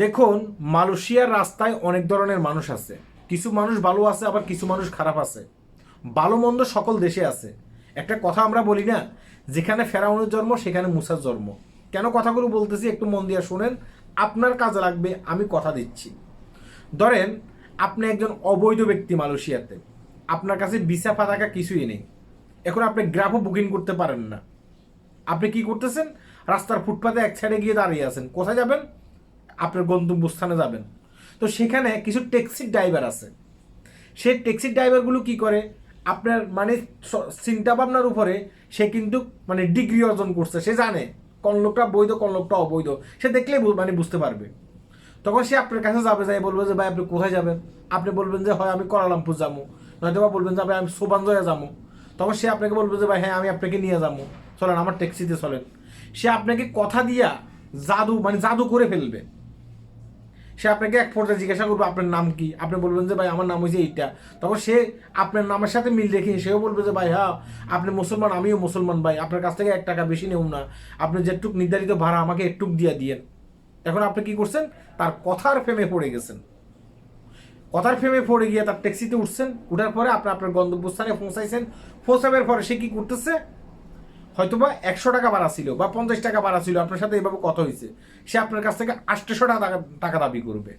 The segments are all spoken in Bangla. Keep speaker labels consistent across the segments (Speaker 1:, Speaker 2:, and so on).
Speaker 1: দেখুন, মালয়েশিয়ার রাস্তায় অনেক ধরনের মানুষ আছে। কিছু মানুষ ভালো আছে, আবার কিছু মানুষ খারাপ আছে। ভালো মন্দ সকল দেশে আছে। একটা কথা আমরা বলি না, যেখানে ফেরাউনের জন্ম, সেখানে মুসার জন্ম। কেন কথাগুলো বলতেছি একটু মন দিয়ে শোনেন, আপনার কাজে লাগবে, আমি কথা দিচ্ছি। ধরেন, আপনি একজন অবৈধ ব্যক্তি মালয়েশিয়াতে। আপনার কাছে ভিসা পাতাকা কিছুই নেই। এখন আপনি গ্রাফও বুকিং করতে পারেন না। আপনি কি করতেছেন? রাস্তার ফুটপাতে এক সাইডে গিয়ে দাঁড়িয়ে আছেন। কোথায় যাবেন? আপনার গন্তব্যস্থানে যাবেন। তো সেখানে কিছু ট্যাক্সির ড্রাইভার আছে। সেই ট্যাক্সির ড্রাইভারগুলো কি করে? আপনার মানে চিন্তা ভাবনার উপরে সে কিন্তু মানে ডিগ্রি অর্জন করছে। সে জানে কোন লোকটা বৈধ কোন লোকটা অবৈধ। সে দেখলে মানে বুঝতে পারবে। তখন সে আপনার কাছে যাবে, যাই বলবে যে, ভাই, আপনি কোথায় যাবেন? আপনি বলবেন যে, হয়, আমি কলালামপুর যাব। নয়তো বা বলবেন যে, ভাই, আমি সোবানজয়া যাব। তখন সে আপনাকে বলবে যে, ভাই হ্যাঁ আমি আপনাকে নিয়ে যাব। চলেন, আমার ট্যাক্সিতে চলেন। সে আপনাকে কথা দিয়া জাদু মানে জাদু করে ফেলবে। সে আপনাকে এক পর্যায়ে জিজ্ঞাসা করবে, আপনার নাম কি? আপনি বলবেন যে, ভাই, আমার নাম হয়েছে এইটা। তখন সে আপনার নামের সাথে মিল রেখে সেও বলবে যে, ভাই হ্যাঁ আপনি মুসলমান, আমিও মুসলমান, ভাই। আপনার কাছ থেকে এক টাকা বেশি নেব না। আপনি যেটুক নির্ধারিত ভাড়া আমাকে একটুক দিয়ে দিয়েন। এখন আপনি কি করছেন? তার কথার ফেমে পড়ে গেছেন। কথার ফেমে পড়ে গিয়ে তার ট্যাক্সিতে উঠছেন। উঠার পরে আপনি আপনার গন্তব্যস্থানে পৌঁছাইছেন। পৌঁছাবের পরে সে কি করতেছে? হয়তোবা একশো টাকা ভাড়া ছিল বা পঞ্চাশ টাকা ভাড়া ছিল, আপনার সাথে এভাবে কথা হয়েছে। সে আপনার কাছ থেকে আটশোশো টাকা টাকা দাবি করবে।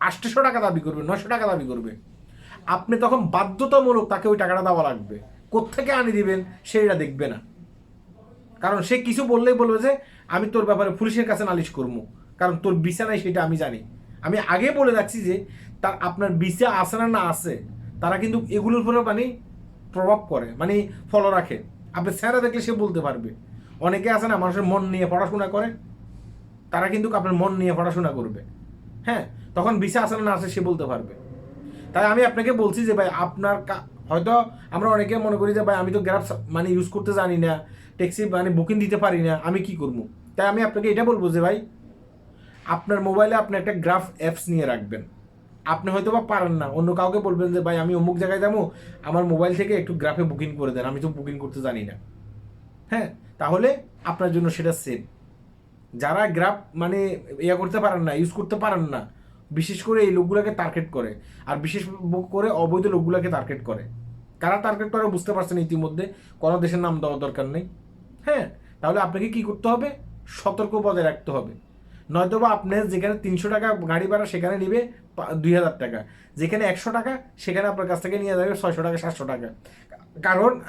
Speaker 1: আটশোশো টাকা দাবি করবে, নশো টাকা দাবি করবে। আপনি তখন বাধ্যতামূলক তাকে ওই টাকাটা দেওয়া লাগবে। কোত্থেকে আনি দিবেন সেইটা দেখবে না। কারণ সে কিছু বললেই বলবে যে, আমি তোর ব্যাপারে পুলিশের কাছে নালিশ করব। কারণ তোর ভিসা নাই, সেটা আমি জানি। আমি আগে বলে রাখছি যে, তার আপনার ভিসা আছে না না আছে, তারা কিন্তু এগুলোর উপরে মানে প্রভাব করে মানে ফলো রাখে। আপনি স্যারা দেখলে সে বলতে পারবে। অনেকে আছে না, মানুষের মন নিয়ে পড়াশোনা করে, তারা কিন্তু আপনার মন নিয়ে পড়াশোনা করবে। হ্যাঁ তখন ভিসা আছে না আছে, সে বলতে পারবে। তাই আমি আপনাকে বলছি যে ভাই, আপনার হয়তো আমরা অনেকে মনে করি যে ভাই, আমি তো গ্রাফ মানে ইউজ করতে জানি না ট্যাক্সি মানে বুকিং দিতে পারি না, আমি কি করব? তাই আমি আপনাকে এটা বলব যে ভাই, আপনার মোবাইলে আপনি একটা গ্রাফ অ্যাপস নিয়ে রাখবেন। আপনি হয়তো বা পারেন না। অন্য কাউকে বলবেন যে, ভাই, আমি অমুক জায়গায় যাব, আমার মোবাইল থেকে একটু গ্রাফে বুকিং করে দেন। আমি তো বুকিং করতে জানি না। হ্যাঁ তাহলে আপনার জন্য সেটা সেভ যারা গ্রাফ মানে ইয়া করতে পারেন না ইউজ করতে পারেন না, বিশেষ করে এই লোকগুলোকে টার্গেট করে। আর বিশেষ করে অবৈধ লোকগুলোকে টার্গেট করে। কারা টার্গেট করে বুঝতে পারছেন ইতিমধ্যে, কোনো দেশের নাম দেওয়ার দরকার নেই। হ্যাঁ তাহলে আপনাকে কি করতে হবে? সতর্ক বজায় রাখতে হবে। নয়তো বা আপনার যেখানে তিনশো টাকা গাড়ি ভাড়া, সেখানে নিবে দুই হাজার টাকা। যেখানে একশো টাকা, সেখানে আপনার কাছ থেকে নিয়ে যাবে ছয়শো টাকা, সাতশো টাকা। কারণ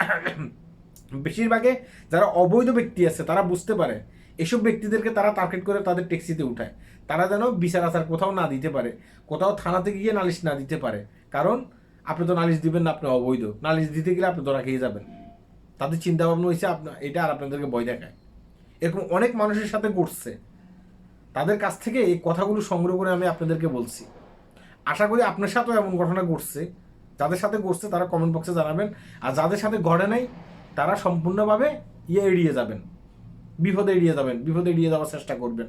Speaker 1: বেশিরভাগে যারা অবৈধ ব্যক্তি আছে, তারা বুঝতে পারে, এসব ব্যক্তিদেরকে তারা টার্গেট করে তাদের ট্যাক্সিতে উঠায়। তারা যেন বিচার আচার কোথাও না দিতে পারে, কোথাও থানাতে গিয়ে নালিশ না দিতে পারে। কারণ আপনি তো নালিশ দিবেন না, আপনি অবৈধ। নালিশ দিতে গেলে আপনি ধরা খেয়ে যাবেন। তাদের চিন্তা ভাবনা হয়েছে আপনার এটা আর আপনাদেরকে ভয় দেখায়। এরকম অনেক মানুষের সাথে ঘটছে। তাদের কাছ থেকে এই কথাগুলো সংগ্রহ করে আমি আপনাদেরকে বলছি। আশা করি আপনার সাথেও এমন ঘটনা ঘটছে। যাদের সাথে ঘটছে তারা কমেন্ট বক্সে জানাবেন। আর যাদের সাথে ঘটে নাই, তারা সম্পূর্ণভাবে ইয়ে এড়িয়ে যাবেন। বিপদে এড়িয়ে যাবেন। বিপদে এড়িয়ে যাওয়ার চেষ্টা করবেন।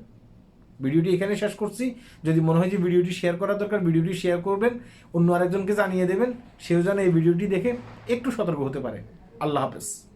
Speaker 1: ভিডিওটি এখানে শেষ করছি। যদি মনে হয় যে ভিডিওটি শেয়ার করা দরকার, ভিডিওটি শেয়ার করবেন। অন্য আরেকজনকে জানিয়ে দেবেন। সেও যেন এই ভিডিওটি দেখে একটু সতর্ক হতে পারে। আল্লাহ হাফেজ।